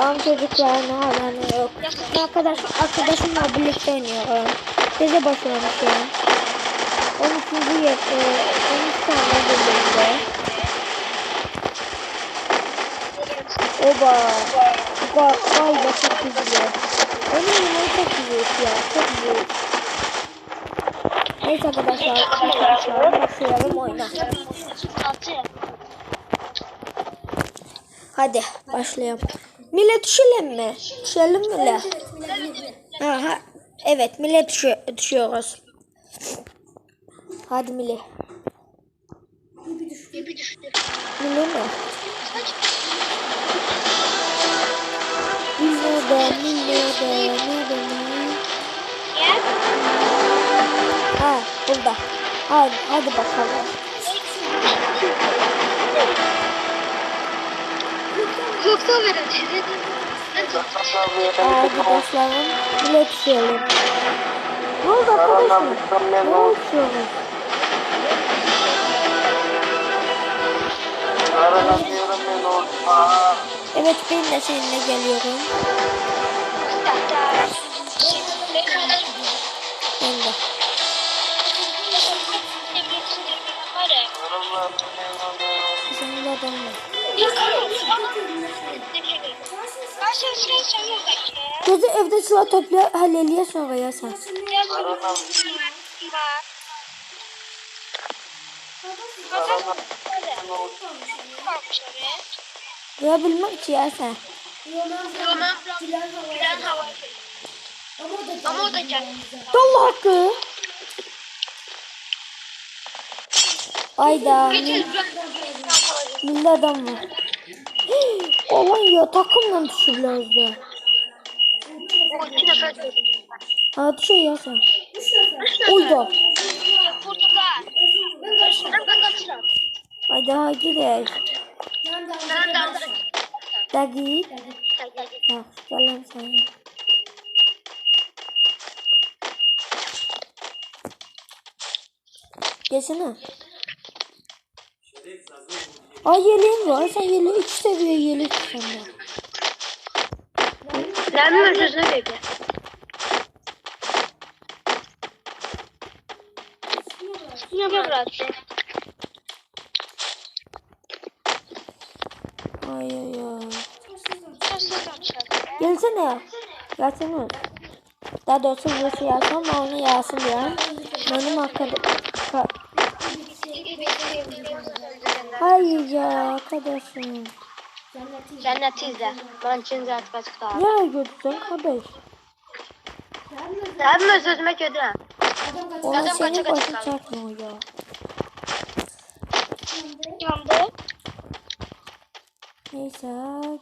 Tamam çocuklar ne haber yok. Arkadaş, arkadaşımla birlikte oynuyorum. Size başlamışım. 13. yer, e, 13 tane bölümde. Oba. Ga galiba çok güzel. Onun yemeği çok güzel ya. Çok güzel. Neyse arkadaşlar. Arkadaşlar başlayalım oyuna. Hadi başlayalım. Millet düşelim mi? Düşelim mi la? Aha. Evet millet düşü düşüyoruz. Hadi millet. Millet mi? Millet de millet de millet de. Ha burada. Hadi, hadi bakalım. Yoksa verin. Arkadaşlarım millet düşelim. Ne oldu arkadaşım? Ne düşüyoruz? Evet ben de seninle geliyorum. Ben de. Senin de adam var. Kızı evde silah topla halleliye sonra ya sen. Ya bilmek ki ya sen. Ama o da gel. Allah hakkı. Ayda mil, milli adam var. Olan ya takımla da. Nefer Ha düşüyor ya sen. Uydu. Haydi ha gidelim. De Dagi. Ha gelin sen. Gelsene. Ay yeleğin var. Sen yeleği iki seviye yelek sende. Ben mi sözüne verdi? Ne bak rahatsız. Ay ay ay. Gelsene. Gelsene. Daha doğrusu burası Yasin ama onu Yasin diyorum. Benim arkadaşım. Hayır ya arkadaşım. Cennet izle. Ben için zaten kaçık daha. Nereye götürdün kardeş? Ben mi sözüme kötü? Ona Adam seni kaça başı kaça çakmıyor ya. Yandı. Neyse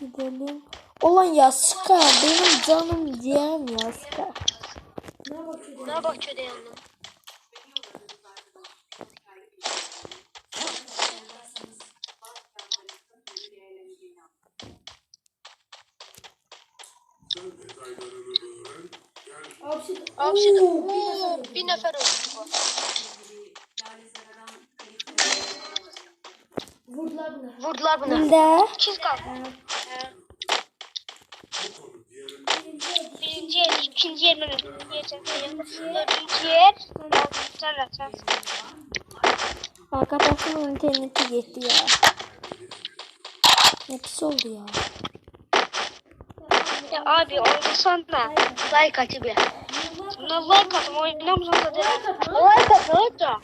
gidelim. Olan ya Ska benim canım diyem ya Ska. Ne bak kötü yandı. Ooo bir nefer oldu. Vurdular bunu. Bilde. Çiz kaldı. Birinci yer, ikinci yer. Birinci yer, dördüncü yer. De sen. Arkadaşımın interneti gitti ya. Ne pis oldu ya. Ya abi oynasana. Like atı bir. Buna like atım oynar mısın da dedim. Like at like at.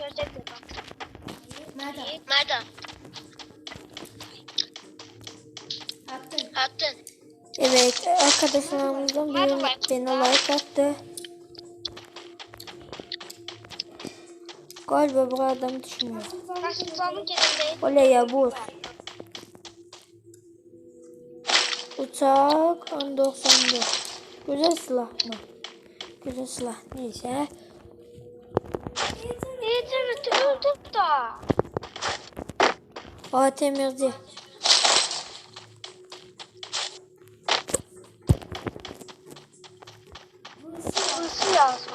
Görecekler bak. Nereden? Attın. Evet arkadaşlarımızdan biri bana like attı. Galiba bu adam yerinde? Oley ya bu. Uçak 94. Güzel silah mı? Güzel silah neyse. İnterneti öldük da. Temirci. Hırsı lazım.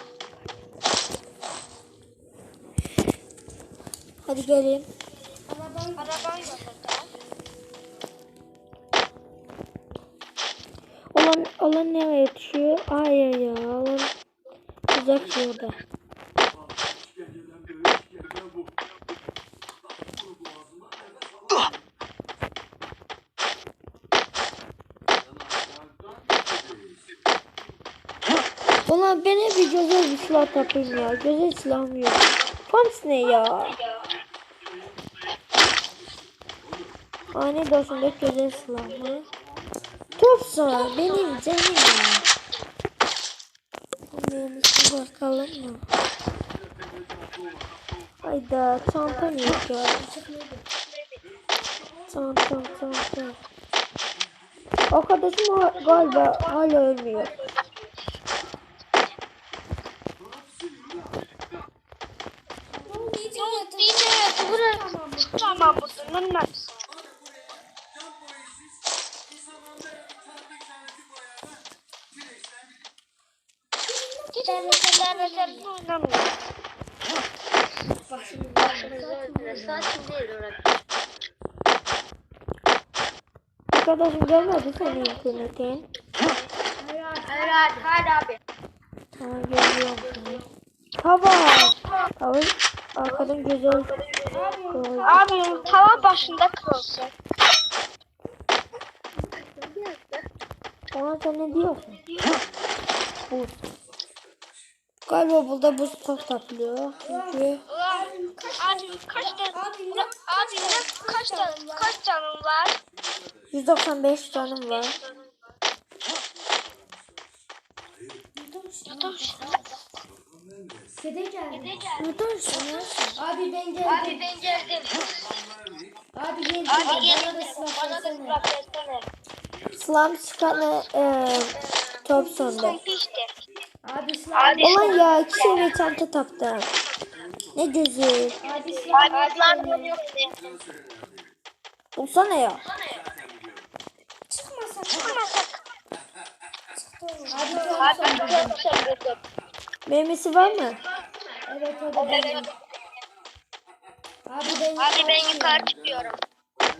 Hadi gelin. Araban var burada. alan nereye düşüyor? Hayır ya alan uzak şurada. Ulan ben hep bir güzel bir silah tapayım ya. Güzel silahım yok. Pumps ne ya? Ani dostumda güzel silah mı? Topsa benim canım ya. Bakalım mı? Hayda çantam yok ya. Çantam çantam. Arkadaşım galiba hala ölmüyor. Yine burası tamam bunun nasıl? Arkadaşım gelmedi senin internetin. Hayır hayır abi. Tamam geliyorum seni. Tava. Tava arkadan güzel. Abi tava başında kırılsın. Ona sen ne diyorsun? Buz. Galiba burada buz çok satılıyor. Çünkü Abi kaç tane abi kaç tane kaç canın var? 195 canım var. Kede geldi. Yutarsınız. Abi ben geldim. Abi ben geldim. Abi geldim. Abi Bana geldim. Bana da silah versene. Slam çıkanı e, top sonda. Abi. Abi Ulan ya iki seviye çanta taktım. Ne güzel. Abi silah. Abi yok ne? Olsana ya. Çıkmasak. Çıkmasak. Abi Abi tamam. çok seviyorum. Memesi var mı? Evet hadi benim. Abi ben Abi ben yukarı çıkıyorum.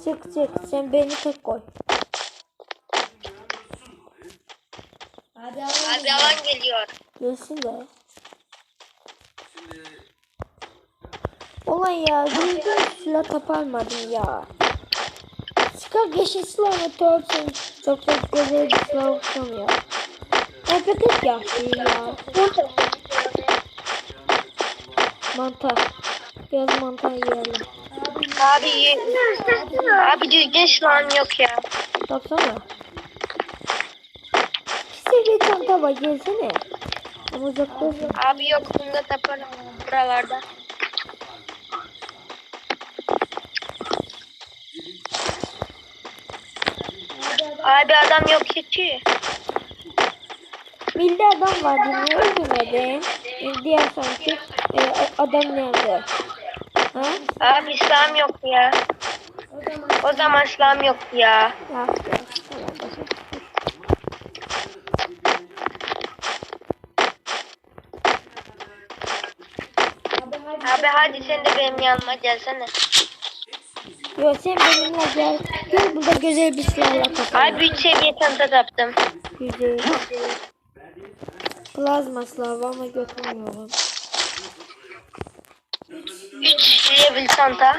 Çık çık. Sen beni tek koy. Abi alalım. Abi alan geliyor. Gelsin de. Ulan ya düzgün silah taparmadım ya. Yeşil silahı törpsün. Çok çok güzel bir olsun ya. Ne pek yaptı ya. Mantar. Biraz mantar yiyelim. Abi ye- Abi düzgün silahın yok ya. Baksana. Seviye çanta var gelsene. Ama uzaktasın. Abi yok bunda taparım buralarda. Abi adam yok ki. Milli adam var öldürmedin? E, Diğer sanki e, adam nerede? Ha? Abi İslam yok ya. O zaman İslam yok ya. Ya. Abi hadi sen de benim yanıma gelsene. Yo sen benimle gel. Gel burada güzel bir silahla kapalım. Abi 3 seviye çanta taptım. Güzel. Plazma silahı ama götürmüyorum. 3 level çanta.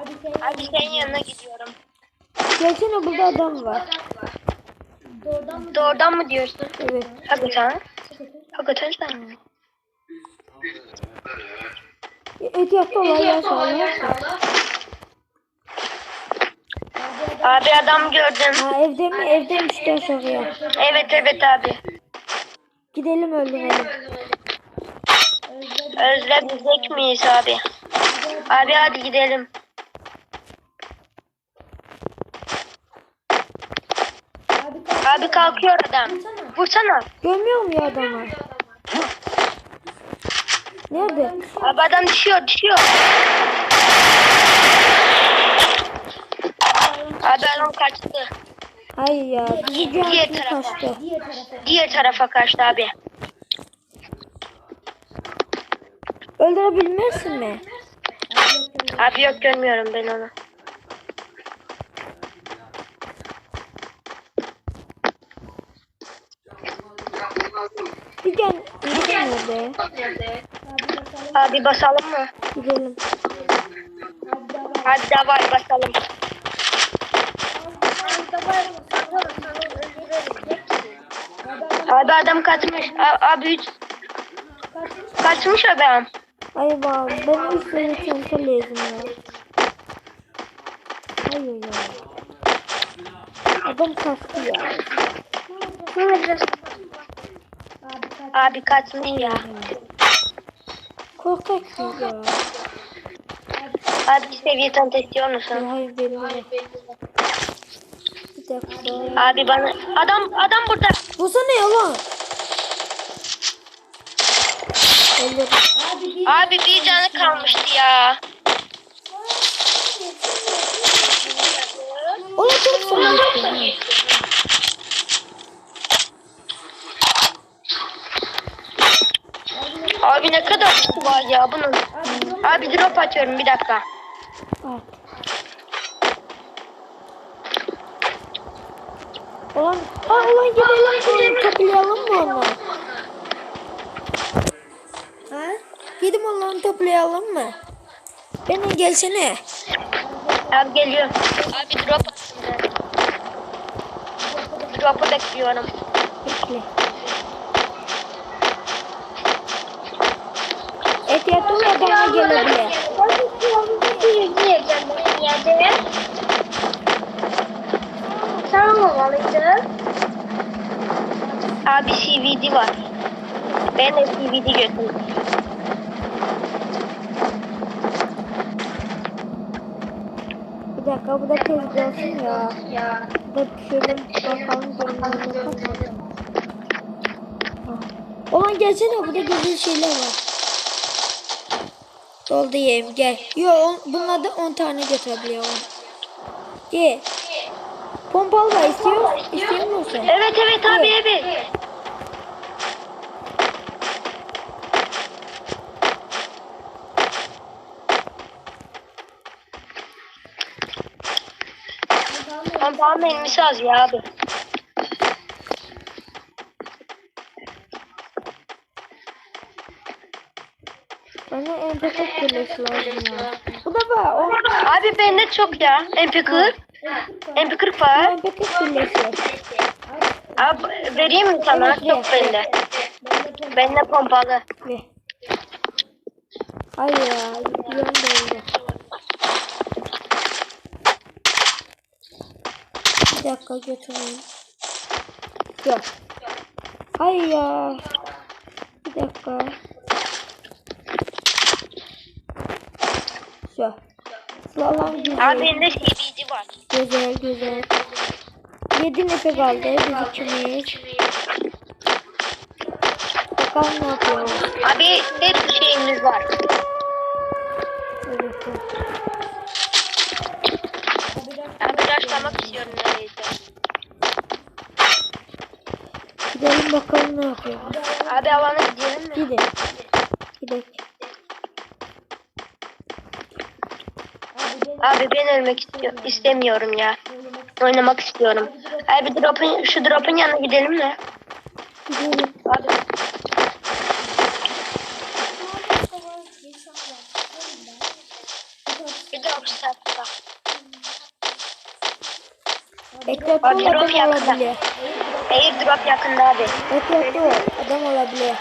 Abi sen senin yanına gidiyorum. Gelsene burada adam var. Doğrudan mı diyorsun? Evet. Hakikaten. Hakikaten sen. E, Etrafta olan yer sağlar. Abi adam gördüm. Ha evde mi? Evde mi işte aşağıya? Evet evet abi. Gidelim öldürelim. Özledik miyiz abi? Abi hadi gidelim. Abi kalk. Abi kalkıyor adam. Vursana. Görmüyor mu ya adamı? Nerede? Abi adam düşüyor düşüyor. Abi adam kaçtı. Hayır ya. Diğer görmüştü tarafa. kaçtı. Diğer tarafa. Diğer kaçtı abi. Öldürebilmezsin mi? Abi yok görmüyorum ben onu. Gel. Gidelim nerede? Abi basalım mı? Gidelim. Hadi davay basalım. Abi adam kaçmış. Abi üç kaçmış adam. Ay bak ben üç tane çanta lazım ya. Hayır ya. Adam kastı ya. Abi kaçmış ya. Korkak ya. Abi seviye istiyor musun? Hayır benim yok. Bir dakika. Abi bana adam adam burada. Bu sana yalan. Abi bir canı kalmıştı ya. Ola çok sana istiyorum. Kutu var ya bunun. Abi drop açıyorum bir dakika. Bak. Ulan, ha ulan gidelim toplayalım mı onu? Ha? Gidelim onları toplayalım mı? Benim gelsene. Abi geliyor. Abi drop attım ben. Drop'u bekliyorum. Bekle. Adama gelebilir. Abi CVD var. Ben de CVD götürdüm. Bir dakika bu da tez olsun ya. Ya. Da şöyle bakalım bakalım. Olan gelsene burada güzel şeyler var. Doldu yiyeyim gel. Yo on, bunlar da 10 tane götürebiliyorum. Gel. Pompalı var istiyor, istiyor musun? Evet evet abi evet. Kampağın elmisi az ya abi. Bana MP40 birleşi lazım ya. Bu da var. O Abi bende çok ya. MP40. MP40 var. MP40 birleşi. Abi vereyim mi sana? Evet. Çok bende. Bende pompalı. Ve. Hayır ya. Yön değildi. Bir dakika götüreyim. Yok. Hayır ya. Bir dakika. Şu. Slalom güzel. Abi bende CVD var. Güzel güzel. Yedi nefe kaldı. Biz ikimiz. Bakalım ne yapıyoruz. Abi hep şeyimiz var. Evet. Abi başlamak istiyorum neredeyse. Gidelim bakalım ne yapıyoruz. Abi alana gidelim mi? Gidelim. Abi ben ölmek istiyor, istemiyorum ya. Oynamak istiyorum. Abi drop'un, şu drop'un yanına gidelim mi? Gidelim. Abi. Bir drop sattı. Ekratlı Abi drop yakında. olabilir. Hayır drop yakında abi. Ekratlı adam olabilir.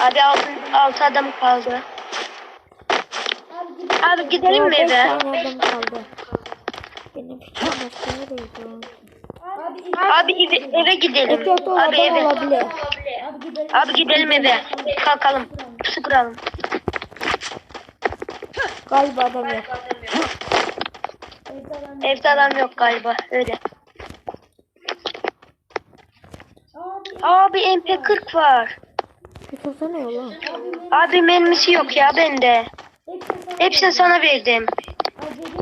Abi altı, altı adam kaldı. Abi gidelim mi eve? adam kaldı. Benim? Abi eve, eve gidelim. Abi eve. olabilir. Abi gidelim eve. Kalkalım. Pusu kuralım. Galiba adam yok. Evde adam yok galiba. Öyle. Abi MP40 var. Bir sorsana ya lan. Abi mermisi yok ya bende. Hepsini sana verdim.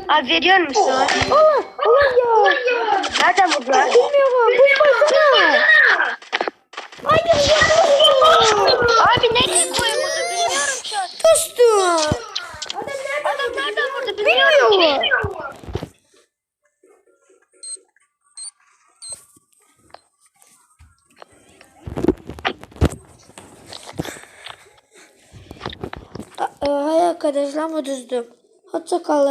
Abi veriyor musun? Allah Allah ya. Nereden buldular? Bilmiyorum. Bu fırtına. Hayır ya. Abi nereye koyuldu bilmiyorum şu an. Dostum. Adam nereden vurdu bilmiyorum. Bilmiyorum. Hay arkadaşlar mı düzdüm? Hoşça kalın.